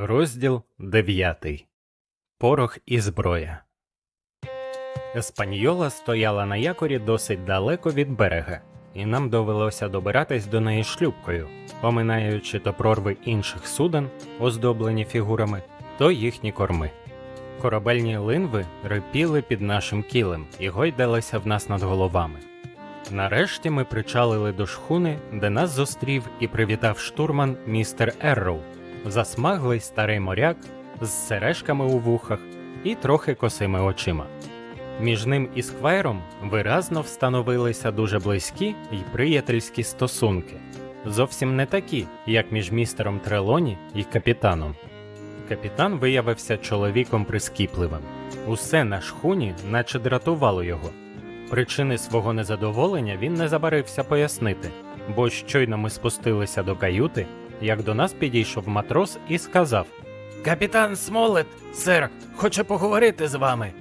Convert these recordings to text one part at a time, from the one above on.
Розділ 9. Порох і зброя. Еспаньола стояла на якорі досить далеко від берега, і нам довелося добиратись до неї шлюпкою, оминаючи то прорви інших суден, оздоблені фігурами, то їхні корми. Корабельні линви рипіли під нашим кілем і гойдалися в нас над головами. Нарешті ми причалили до шхуни, де нас зустрів і привітав штурман містер Ерроу, засмаглий старий моряк з сережками у вухах і трохи косими очима. Між ним і сквайром виразно встановилися дуже близькі й приятельські стосунки, зовсім не такі, як між містером Трелоні і капітаном. Капітан виявився чоловіком прискіпливим. Усе на шхуні наче дратувало його. Причини свого незадоволення він не забарився пояснити, бо щойно ми спустилися до каюти, як до нас підійшов матрос і сказав: Капітан Смолет, сер, хоче поговорити з вами.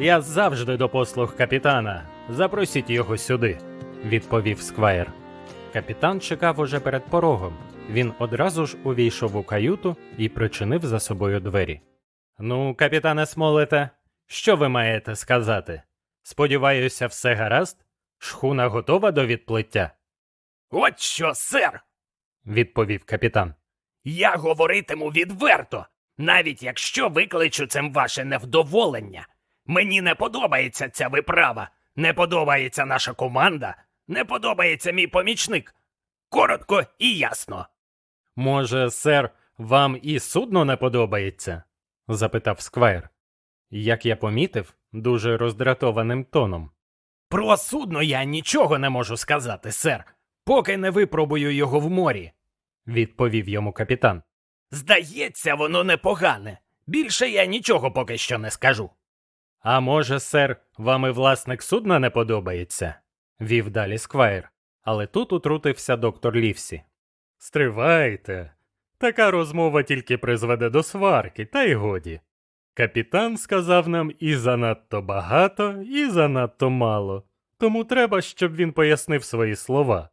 Я завжди до послуг капітана. Запросіть його сюди, відповів сквайр. Капітан чекав уже перед порогом. Він одразу ж увійшов у каюту і причинив за собою двері. Ну, капітане Смолете, що ви маєте сказати? Сподіваюся, все гаразд? Шхуна готова до відплиття, От що, сер, відповів капітан. я говоритиму відверто, навіть якщо викличу цим ваше невдоволення. Мені не подобається ця виправа, не подобається наша команда, не подобається мій помічник. Коротко і ясно. Може, сер, вам і судно не подобається? запитав сквайр. Як я помітив, дуже роздратованим тоном. Про судно я нічого не можу сказати, сер, поки не випробую його в морі. Відповів йому капітан. Здається, воно непогане. Більше я нічого поки що не скажу. А може, сер, вам і власник судна не подобається? вів далі сквайр. Але тут утрутився доктор Лівсі. Стривайте. Така розмова тільки призведе до сварки, та й годі. Капітан сказав нам і занадто багато, і занадто мало. Тому треба, щоб він пояснив свої слова.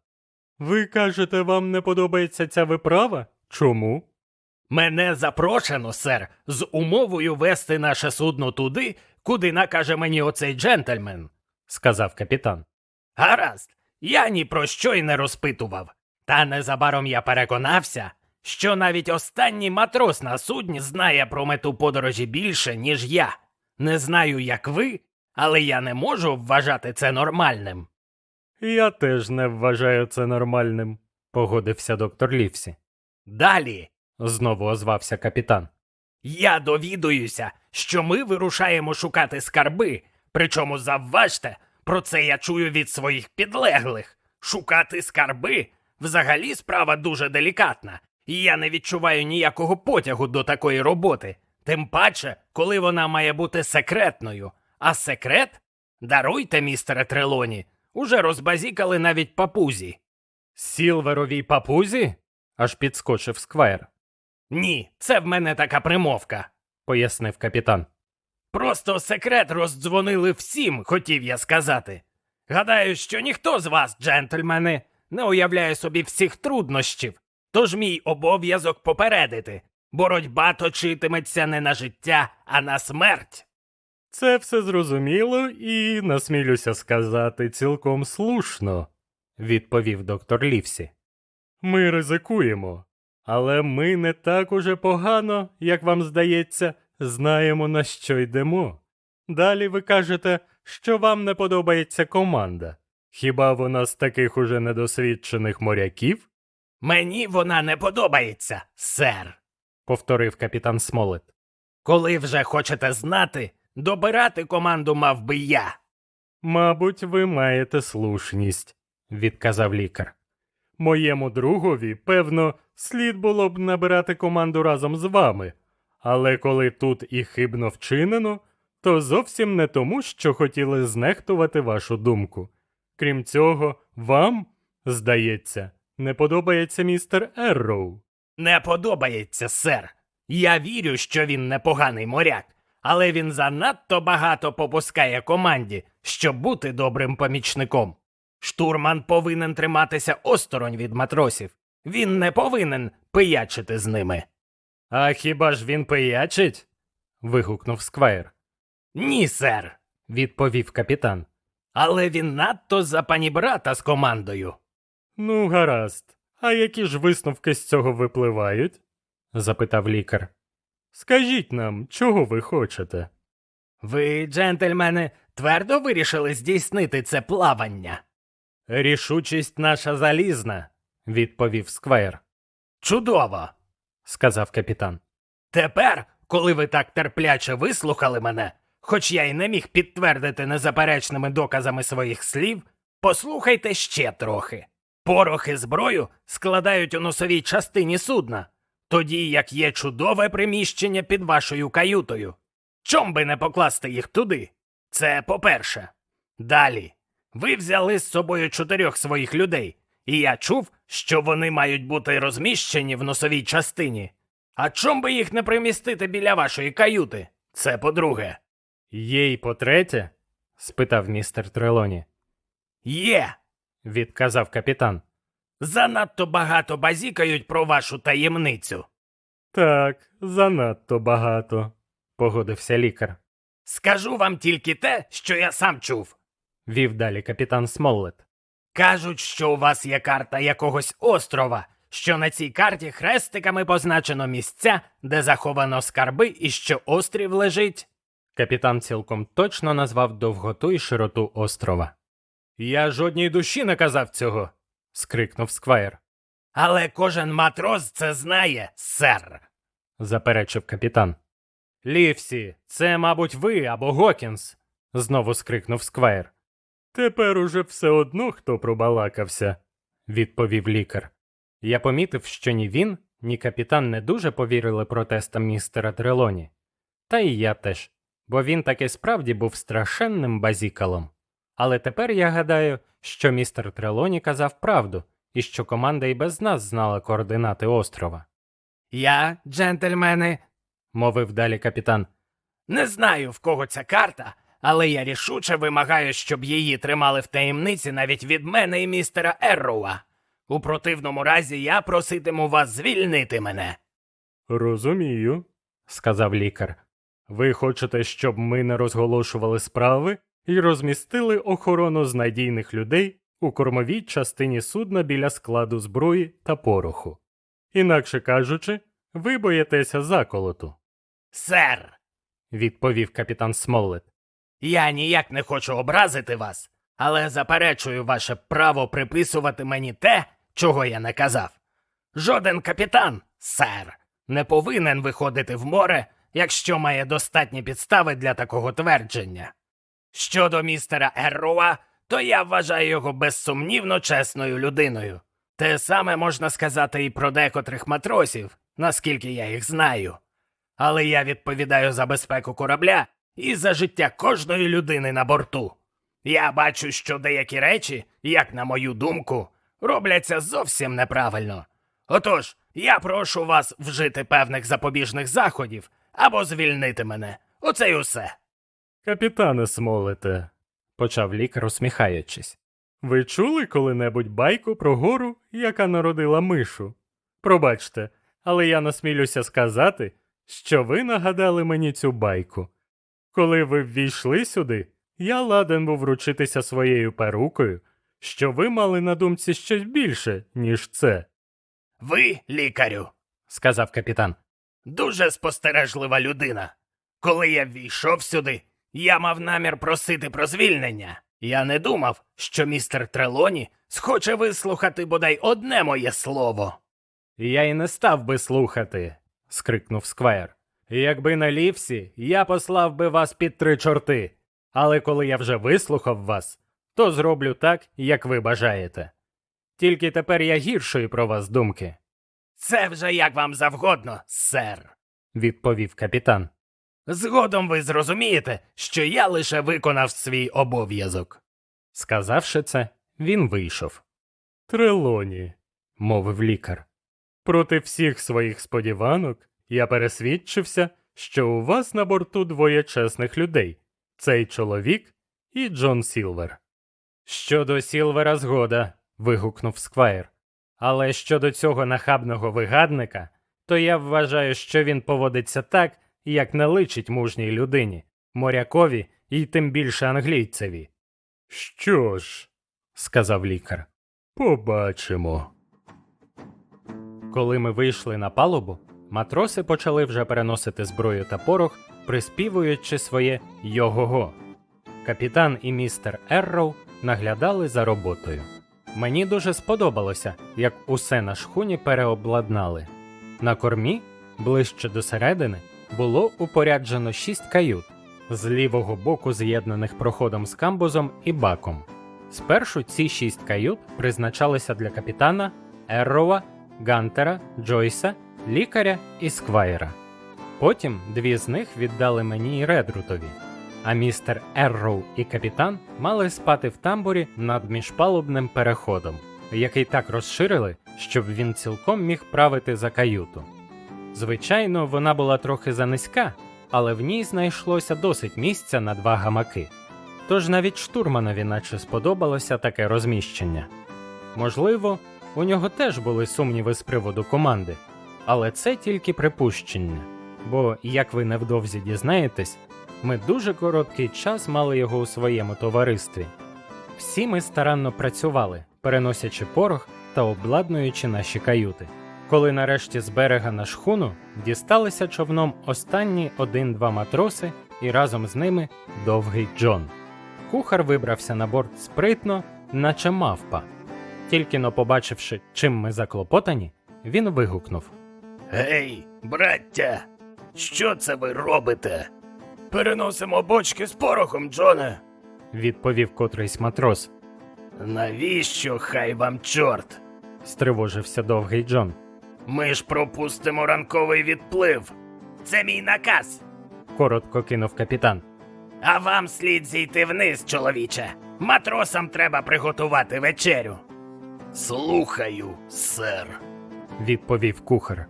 Ви кажете, вам не подобається ця виправа? Чому? Мене запрошено, сер, з умовою вести наше судно туди, куди накаже мені оцей джентльмен. сказав капітан. Гаразд, я ні про що й не розпитував. Та незабаром я переконався, що навіть останній матрос на судні знає про мету подорожі більше, ніж я. Не знаю, як ви, але я не можу вважати це нормальним. Я теж не вважаю це нормальним, погодився доктор Лівсі. Далі Знову озвався капітан. я довідуюся, що ми вирушаємо шукати скарби, причому завважте, про це я чую від своїх підлеглих. Шукати скарби взагалі справа дуже делікатна, і я не відчуваю ніякого потягу до такої роботи, тим паче, коли вона має бути секретною. А секрет? Даруйте, містере Трелоні, уже розбазікали навіть папузі. Сілверовій папузі? аж підскочив сквайр, Ні, це в мене така примовка. пояснив капітан. Просто секрет роздзвонили всім, хотів я сказати. Гадаю, що ніхто з вас, джентльмени, не уявляє собі всіх труднощів, тож мій обов'язок попередити. Боротьба точитиметься не на життя, а на смерть. Це все зрозуміло і, насмілюся сказати, цілком слушно, відповів доктор Лівсі. Ми ризикуємо, але ми не так уже погано, як вам здається, знаємо на що йдемо. Далі ви кажете, що вам не подобається команда. Хіба вона з таких уже недосвідчених моряків? Мені вона не подобається, сер. повторив капітан Смолет. Коли вже хочете знати, добирати команду мав би я. Мабуть, ви маєте слушність, відказав лікар. Моєму другові, певно, слід було б набирати команду разом з вами, але коли тут і хибно вчинено, то зовсім не тому, що хотіли знехтувати вашу думку. Крім цього, вам, здається, не подобається містер Ерроу. Не подобається, сер. Я вірю, що він непоганий моряк, але він занадто багато попускає команді, щоб бути добрим помічником. Штурман повинен триматися осторонь від матросів. Він не повинен пиячити з ними. А хіба ж він пиячить? вигукнув сквайр. Ні, сер. Відповів капітан. Але він надто за пані брата з командою. Ну, гаразд. А які ж висновки з цього випливають? запитав лікар. Скажіть нам, чого ви хочете? Ви, джентльмени, твердо вирішили здійснити це плавання. Рішучість наша залізна, відповів сквайр, Чудово. сказав капітан. Тепер, коли ви так терпляче вислухали мене, хоч я й не міг підтвердити незаперечними доказами своїх слів, послухайте ще трохи. Порох і зброю складають у носовій частині судна, тоді як є чудове приміщення під вашою каютою. Чом би не покласти їх туди? Це по-перше. Далі. Ви взяли з собою чотирьох своїх людей, і я чув, що вони мають бути розміщені в носовій частині. А чом би їх не примістити біля вашої каюти? Це по-друге. Є й по-третє? спитав містер Трелоні. Є. Відказав капітан. Занадто багато базікають про вашу таємницю. Так, занадто багато, погодився лікар. Скажу вам тільки те, що я сам чув. Вів далі капітан Смоллет. Кажуть, що у вас є карта якогось острова, що на цій карті хрестиками позначено місця, де заховано скарби і що острів лежить. Капітан цілком точно назвав довготу і широту острова. Я жодній душі не казав цього. Скрикнув сквайр, Але кожен матрос це знає, сер. заперечив капітан. Лівсі, це, мабуть, ви або Гокінс. знову скрикнув сквайр. Тепер уже все одно хто пробалакався, відповів лікар. Я помітив, що ні він, ні капітан не дуже повірили протестам містера Трелоні. Та і я теж, бо він таки справді був страшенним базікалом. Але тепер я гадаю, що містер Трелоні казав правду, і що команда і без нас знала координати острова, Я, джентльмени, мовив далі капітан. не знаю, в кого ця карта, але я рішуче вимагаю, щоб її тримали в таємниці навіть від мене і містера Ерроуа. У противному разі я проситиму вас звільнити мене. Розумію, сказав лікар. Ви хочете, щоб ми не розголошували справи і розмістили охорону з надійних людей у кормовій частині судна біля складу зброї та пороху. Інакше кажучи, ви боїтеся заколоту, Сер, відповів капітан Смоллет. я ніяк не хочу образити вас, але заперечую ваше право приписувати мені те, чого я не казав. Жоден капітан, сер, не повинен виходити в море, якщо має достатні підстави для такого твердження. Щодо містера Ерруа, то я вважаю його безсумнівно чесною людиною. Те саме можна сказати і про декотрих матросів, наскільки я їх знаю. Але я відповідаю за безпеку корабля і за життя кожної людини на борту. Я бачу, що деякі речі, як на мою думку, робляться зовсім неправильно. Отож, я прошу вас вжити певних запобіжних заходів або звільнити мене. Оце й усе. Капітане Смолете, почав лікар, усміхаючись. Ви чули коли-небудь байку про гору, яка народила мишу? Пробачте, але я насмілюся сказати, що ви нагадали мені цю байку. Коли ви ввійшли сюди, я ладен був вручитися своєю перукою, що ви мали на думці щось більше, ніж це, Ви, лікарю, сказав капітан. дуже спостережлива людина. Коли я ввійшов сюди, я мав намір просити про звільнення. Я не думав, що містер Трелоні схоче вислухати бодай одне моє слово. Я й не став би слухати, скрикнув сквайр. Якби на лівсі, я послав би вас під три чорти. Але коли я вже вислухав вас, то зроблю так, як ви бажаєте. Тільки тепер я гіршої про вас думки, Це вже як вам завгодно, сер. відповів капітан. Згодом ви зрозумієте, що я лише виконав свій обов'язок. Сказавши це, він вийшов. Трелоні, мовив лікар. Проти всіх своїх сподіванок я пересвідчився, що у вас на борту двоє чесних людей цей чоловік і Джон Сілвер. Щодо Сілвера згода. вигукнув сквайр. Але щодо цього нахабного вигадника, то я вважаю, що він поводиться так, як не личить мужній людині, морякові і тим більше англійцеві. Що ж, сказав лікар, побачимо. Коли ми вийшли на палубу, матроси почали вже переносити зброю та порох, приспівуючи своє його-го. Капітан і містер Ерроу наглядали за роботою. Мені дуже сподобалося, як усе на шхуні переобладнали. На кормі, ближче до середини, було упоряджено шість кают, з лівого боку з'єднаних проходом з камбузом і баком. Спершу ці шість кают призначалися для капітана, Еррова, Гантера, Джойса, лікаря і сквайра. Потім дві з них віддали мені і Редрутові, а містер Ерроу і капітан мали спати в тамбурі над міжпалубним переходом, який так розширили, щоб він цілком міг правити за каюту. Звичайно, вона була трохи занизька, але в ній знайшлося досить місця на два гамаки. Тож навіть штурманові наче сподобалося таке розміщення. Можливо, у нього теж були сумніви з приводу команди, але це тільки припущення. Бо, як ви невдовзі дізнаєтесь, ми дуже короткий час мали його у своєму товаристві. Всі ми старанно працювали, переносячи порох та обладнуючи наші каюти. Коли нарешті з берега на шхуну дісталися човном останні один-два матроси і разом з ними довгий Джон. Кухар вибрався на борт спритно, наче мавпа. Тільки но побачивши, чим ми заклопотані, він вигукнув. Гей, браття, що це ви робите? Переносимо бочки з порохом, Джоне. Відповів котрийсь матрос. Навіщо хай вам чорт? Стривожився довгий Джон. Ми ж пропустимо ранковий відплив. Це мій наказ. Коротко кинув капітан. А вам слід зійти вниз, чоловіче. Матросам треба приготувати вечерю. Слухаю, сер. Відповів кухар.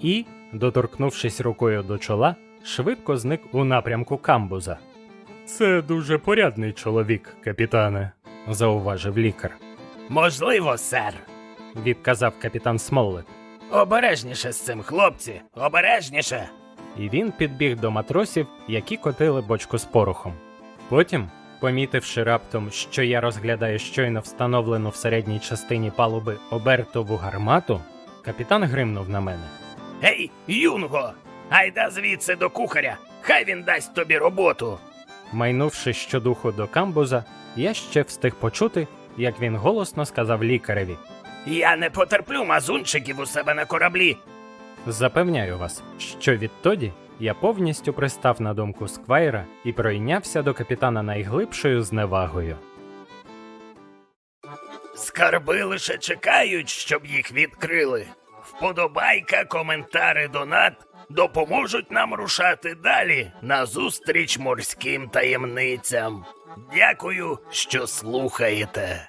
І, доторкнувшись рукою до чола, швидко зник у напрямку камбуза. Це дуже порядний чоловік, капітане, зауважив лікар. Можливо, сер. Відказав капітан Смоллет. Обережніше з цим, хлопці, обережніше. і він підбіг до матросів, які котили бочку з порохом. Потім, помітивши раптом, що я розглядаю щойно встановлену в середній частині палуби обертову гармату, капітан гримнув на мене. Гей, юнго! Айда звідси до кухаря, хай він дасть тобі роботу. Майнувши щодуху до камбуза, я ще встиг почути, як він голосно сказав лікареві: Я не потерплю мазунчиків у себе на кораблі. Запевняю вас, що відтоді я повністю пристав на думку Сквайра і пройнявся до капітана найглибшою зневагою. Скарби лише чекають, щоб їх відкрили. Вподобайка, коментари, донат допоможуть нам рушати далі назустріч морським таємницям. Дякую, що слухаєте.